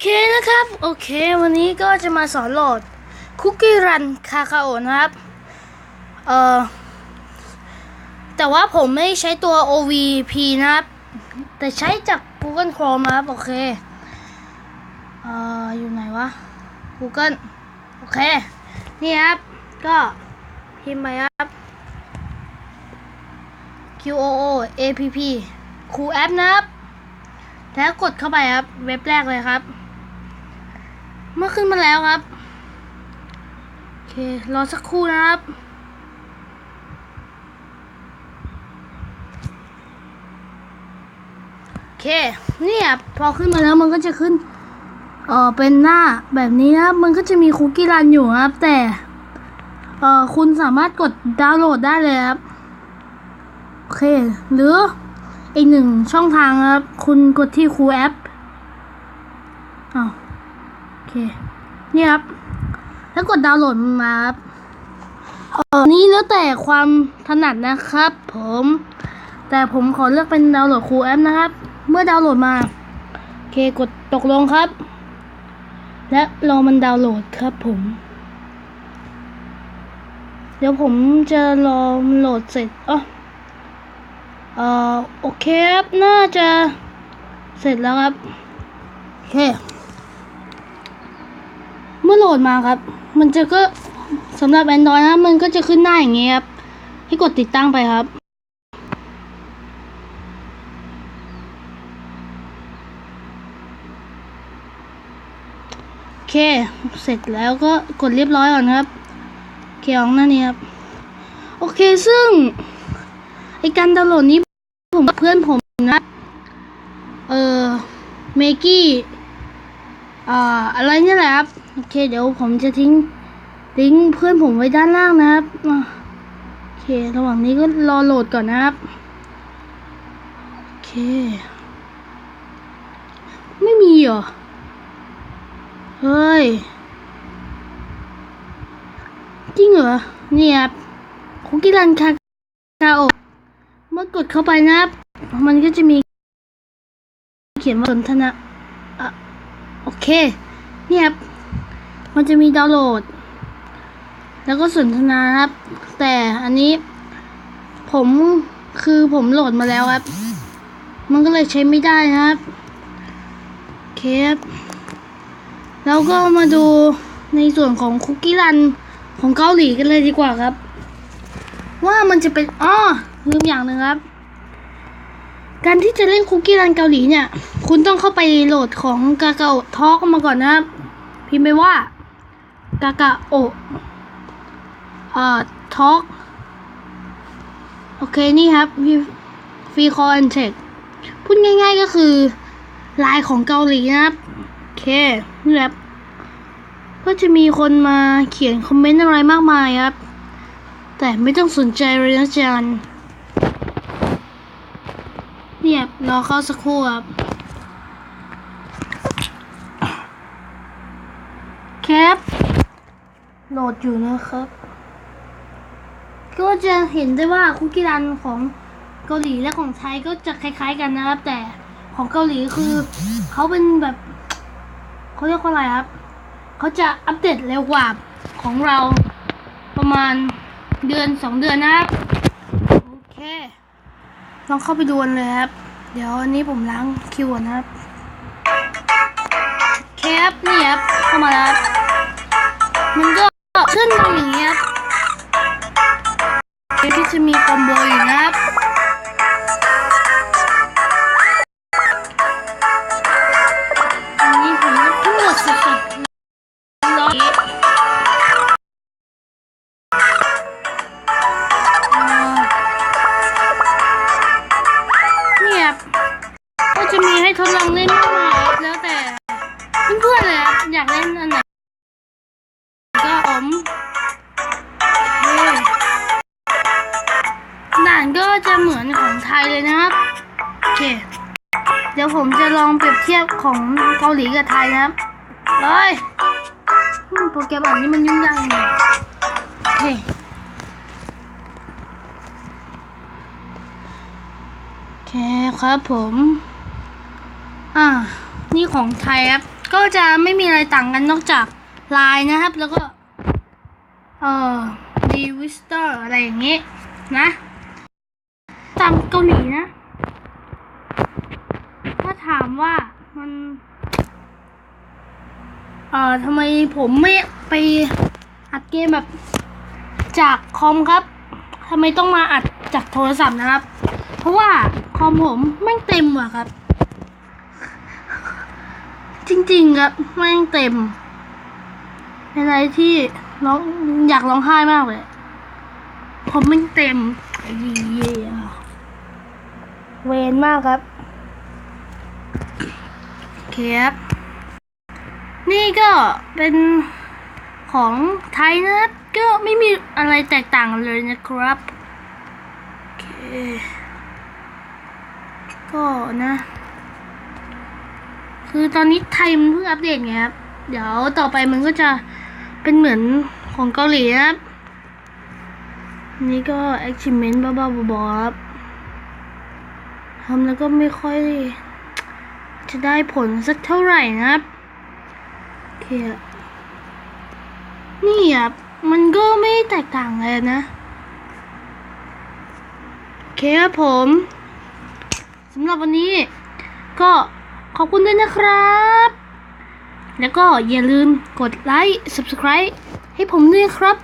เคนะครับ โอเค วันนี้ก็จะมาสอนโหลดคุกกี้รันคาคาโอนะครับ เอ่อ แต่ว่าผมไม่ใช้ตัว OVP นะครับ แต่ใช้จาก Google Chrome นะครับ โอเค เอ่อ อยู่ไหนวะ Google โอเค นี่ครับ ก็พิมพ์ไปครับ Q O O A P P คูแอปนะครับแล้วกดเข้าไปครับ เว็บแรกเลยครับ เมื่อขึ้นมาแล้วครับ โอเค รอสักครู่นะครับ โอเค นี่ยพอขึ้นมาแล้วมันก็จะขึ้นเออเป็นหน้าแบบนี้นะครับ มันก็จะมีคุกกี้รันอยู่นะครับ แต่เออคุณสามารถกดดาวน์โหลดได้เลยครับ โอเค หรืออีกหนึ่งช่องทางครับ คุณกดที่คูแอปอ้าวโอ เค นี่ครับแล้วกดดาวน์โหลดมาครับเออนี่แล้วแต่ความถนัดนะครับ ผม แต่ผมขอเลือกเป็นดาวน์โหลดคูแอปนะครับ เมื่อดาวน์โหลดมา โอเค กดตกลงครับ และรอมันดาวน์โหลดครับผม เดี๋ยวผมจะรอมันโหลดเสร็จอ๋อเออโอเคครับ น่าจะเสร็จแล้วครับ โอเค มื่อโหลดมาครับ มันจะก็สำหรับ Android นะมันก็จะขึ้นหน้าอย่างเงี้ยครับ ให้กดติดตั้งไปครับ โอเค เสร็จแล้วก็กดเรียบร้อยก่อนครับเคของน้านี้ครับ โอเคซึ่งไอการดาวน์โหลดนี้ผมกับเพื่อนผมนะ เออเมกี้อ่าอะไรเนี่ยแหละครับ โอเค เดี๋ยวผมจะทิ้งลิงก์เพื่อนผมไว้ด้านล่างนะครับ โอเค ระหว่างนี้ก็รอโหลดก่อนนะครับ โอเค ไม่มีเหรอ เฮ้ย จริงเหรอเนี่ยครับคุกกี้รันคาคาโอเมื่อกดเข้าไปนะครับ มันก็จะมี เขียนว่าสนทนาอะโอเค เนี่ยครับ มันจะมีดาวน์โหลด แล้วก็สนทนาครับ แต่อันนี้ผมคือผมโหลดมาแล้วครับ มันก็เลยใช้ไม่ได้นะครับเคครับแล้วก็มาดูในส่วนของคุกกี้รันของเกาหลีกันเลยดีกว่าครับ ว่ามันจะเป็นอ้อลืมอย่างหนึ่งครับ การที่จะเล่นคุกกี้รันเกาหลีเนี่ย คุณต้องเข้าไปโหลดของกากาโอทอกมาก่อนนะครับ พิมพ์ไปว่า กากาโอเอ่อท็อกโอเค นี่ครับฟรีคอนเช็คพูดง่ายๆก็คือลน์ของเกาหลีนะครับ โอเค นี่แหละก็จะมีคนมาเขียนคอมเมนต์อะไรมากมายครับ แต่ไม่ต้องสนใจเลยนะจันเนี่ยรอเข้าสักครู่ครับแคป โหลดอยู่นะครับ ก็จะเห็นได้ว่าคุกกี้รันของเกาหลีและของไทยก็จะคล้าย ๆ กันนะครับ แต่ของเกาหลีคือเขาเป็นแบบเขาเรียกว่าอะไรครับเขาจะอัปเดตเร็วกว่าของเราประมาณเดือนสองเดือนนะครับโอเคลองเข้าไปดูนเลยครับ เดี๋ยวอันนี้ผมล้างคิวก่อนนะครับแคปนี่ครับเข้ามาแล้วครับมันก็ ขึ้นมาอย่างนี้ครับที่จะมีคอมโบอยู่นะครับอันนี้ผมก็เพิ่งหมดสดๆร้อนเนี่ยบก็จะมีให้ทดลองเล่นมากมายครับแล้วแต่เพื่อนๆเลยครับอยากเล่นอันไหน มด่านก็จะเหมือนของไทยเลยนะครับ โอเค เดี๋ยวผมจะลองเปรียบเทียบของเกาหลีกับไทยนะครับเลยโปรแกรมอันนี้มันยุ่งยากหน่ยโอเคโอเคครับผม อ่า นี่ของไทยครับ ก็จะไม่มีอะไรต่างกันนอกจากลายนะครับ แล้วก็ เอ่อดีวิสเตอร์อะไรอย่างงี้นะ ตามเกาหลีนะ ถ้าถามว่ามันเอ่อทำไมผมไม่ไปอัดเกมแบบจากคอมครับทำไมต้องมาอัดจากโทรศัพท์นะครับ เพราะว่าคอมผมแม่เต็มว่ะครับ จริงๆครับแม่เต็ม เป็นอะไรที่ร้องอยากร้องไห้มากเลยผมแม่งเต็มเยี่ยเวนมากครับโอเคครับนี่ก็เป็นของไทยนะครับก็ไม่มีอะไรแตกต่างกันเลยนะครับโอเคก็นะ คือตอนนี้ไทยมันเพิ่งอัปเดตไงครับ เดี๋ยวต่อไปมันก็จะ เป็นเหมือนของเกาหลีครับ นี่ก็ achievement บ้าๆบอๆครับทำแล้วก็ไม่ค่อย จะได้ผลสักเท่าไหร่นะครับโอเคนี่อะมันก็ไม่แตกต่างเลยนะโอเคครับผมสำหรับวันนี้ก็ขอบคุณด้วยนะครับ แล้วก็อย่าลืมกดไลค์ subscribe ให้ผมด้วยครับ